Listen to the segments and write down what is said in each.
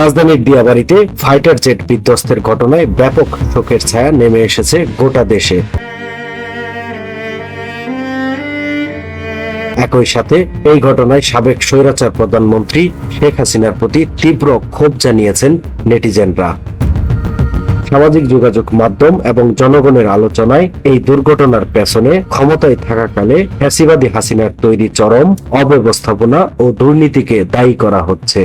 রাজধানীর দিয়াবাড়িতে fighter jet বিধ্বস্তের ঘটনায় ব্যাপক শোকের ছায়া নেমে এসেছে গোটা দেশে। একই সাথে এই ঘটনায় সাবেক স্বৈরাচার প্রধানমন্ত্রী শেখ হাসিনার প্রতি তীব্র ক্ষোভ জানিয়েছেন নেটিজেনরা। সামাজিক যোগাযোগ মাধ্যম এবং জনগণের আলোচনায় এই দুর্ঘটনার পেছনে ক্ষমতায় থাকাকালে ফ্যাসিবাদী হাসিনার তৈরি চরম অব্যবস্থাপনা ও দুর্নীতিকে দায়ী করা হচ্ছে।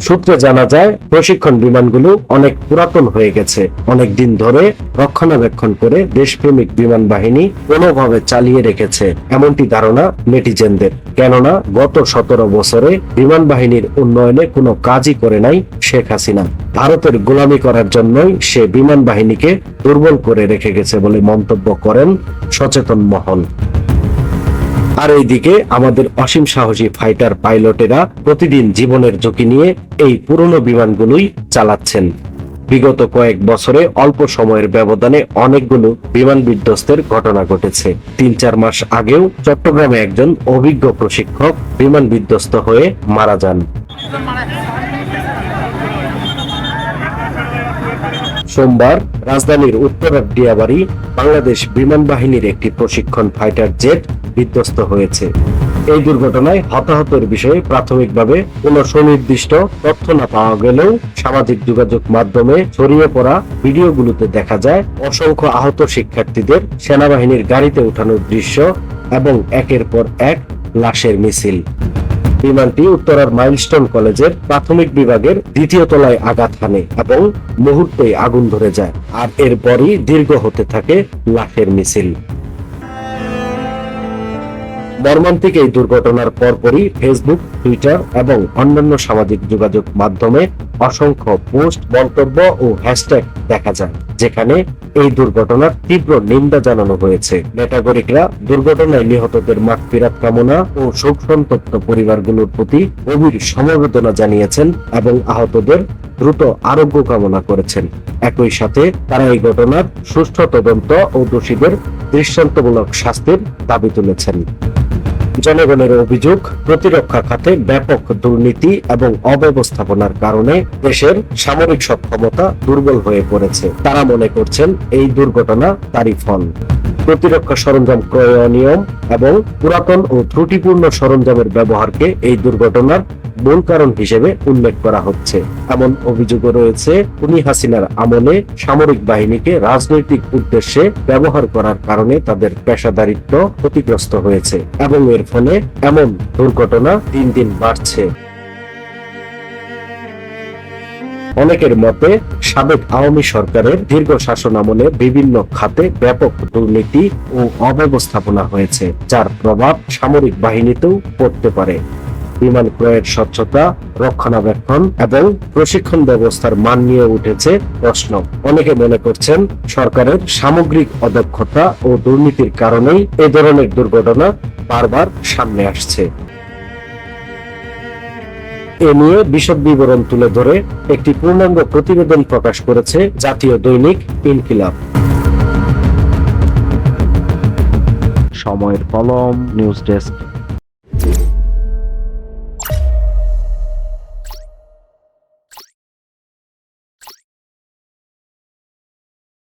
সূত্রে জানা যায়, প্রশিক্ষণ বিমানগুলো অনেক পুরাতন হয়ে গেছে। অনেক দিন ধরে রক্ষণাবেক্ষণ করে দেশপ্রেমিক বিমান বাহিনী কোনোভাবে চালিয়ে রেখেছে, এমনটি ধারণা নেটিজেনদের। কেননা, গত সতেরো বছরে বিমান বাহিনীর উন্নয়নে কোনো কাজই করে নাই শেখ হাসিনা। ভারতের গোলামি করার জন্যই সে বিমান বাহিনীকে দুর্বল করে রেখে গেছে বলে মন্তব্য করেন সচেতন মহল। আর এইদিকে আমাদের অসীম সাহসী ফাইটার পাইলটেরা প্রতিদিন জীবনের ঝুঁকি নিয়ে এই পুরনো বিমানগুলোই চালাচ্ছেন। বিগত কয়েক বছরে অল্প সময়ের ব্যবধানে অনেকগুলো বিমান বিধ্বস্তের ঘটনা ঘটেছে। তিন চার মাস আগেও চট্টগ্রামে একজন অভিজ্ঞ প্রশিক্ষক বিমান বিধ্বস্ত হয়ে মারা যান। সোমবার রাজধানীর উত্তরার ডিয়াবাড়ি বাংলাদেশ বিমান বাহিনীর একটি প্রশিক্ষণ ফাইটার জেট বিধ্বস্ত হয়েছে। এই দুর্ঘটনায় হতাহতের বিষয়ে প্রাথমিকভাবে কোনো সুনির্দিষ্ট তথ্য না পাওয়া গেলেও সামাজিক যোগাযোগ মাধ্যমে ছড়িয়ে পড়া ভিডিওগুলোতে দেখা যায়, অসংখ্য আহত শিক্ষার্থীদের সেনাবাহিনীর গাড়িতে উঠানোর দৃশ্য এবং একের পর এক লাশের মিছিল। বিমানটি উত্তরার মাইলস্টোন কলেজের প্রাথমিক বিভাগের দ্বিতীয় তলায় আঘাত হানে এবং মুহূর্তেই আগুন ধরে যায়, আর এরপরই দীর্ঘ হতে থাকে লাশের মিছিল। মর্মান্তিক এই দুর্ঘটনার পরপরই ফেসবুক টুইটার এবং অন্যান্য সামাজিক যোগাযোগ মাধ্যমে অসংখ্য পোস্ট, মন্তব্য ও হ্যাশট্যাগ দেখা যায়, যেখানে এই দুর্ঘটনার তীব্র নিন্দা জানানো হয়েছে। নেটাগরিকরা দুর্ঘটনায় নিহতদের মাগফিরাত কামনা ও শোক সন্তপ্ত পরিবারগুলোর প্রতি গভীর সমবেদনা জানিয়েছেন এবং আহতদের দ্রুত আরোগ্য কামনা করেছেন। একই সাথে তারা এই ঘটনার সুষ্ঠু তদন্ত ও দোষীদের দৃষ্টান্তমূলক শাস্তির দাবি তুলেছেন। জনগণের অভিযোগ, প্রতিরক্ষা খাতে ব্যাপক দুর্নীতি এবং অব্যবস্থাপনার কারণে দেশের সামরিক সক্ষমতা দুর্বল হয়ে পড়েছে। তারা মনে করছেন এই দুর্ঘটনা তারই ফল। প্রতিরক্ষা সরঞ্জাম ক্রয় অনিয়ম এবং পুরাতন ও ত্রুটিপূর্ণ সরঞ্জামের ব্যবহারকে এই দুর্ঘটনার মূল কারণ হিসেবে উল্লেখ করা হচ্ছে। এমন অভিযোগও রয়েছে, উনি হাসিনার আমলে সামরিক বাহিনীকে রাজনৈতিক উদ্দেশ্যে ব্যবহার করার কারণে তাদের পেশাদারিত্ব ক্ষতিগ্রস্ত হয়েছে এবং এর ফলে এমন দুর্ঘটনা দিন দিন বাড়ছে। অনেকের মতে, সাবেক আওয়ামী সরকারের দীর্ঘ শাসন আমলে বিভিন্ন খাতে ব্যাপক দুর্নীতি ও অব্যবস্থাপনা হয়েছে, যার প্রভাব সামরিক বাহিনীতেও পড়তে পারে। বিমান ক্রয়ের স্বচ্ছতা, রক্ষণাবেক্ষণ এবং প্রশিক্ষণ ব্যবস্থার মান নিয়ে উঠেছে প্রশ্ন। অনেকে মনে করছেন সরকারের সামগ্রিক অদক্ষতা ও দুর্নীতির কারণেই এ ধরনের দুর্ঘটনা বারবার সামনে আসছে। এ নিয়ে বিশদ বিবরণ তুলে ধরে একটি পূর্ণাঙ্গ প্রতিবেদন প্রকাশ করেছে জাতীয় দৈনিক ইনকিলাব। সময়ের কলম, নিউজ ডেস্ক।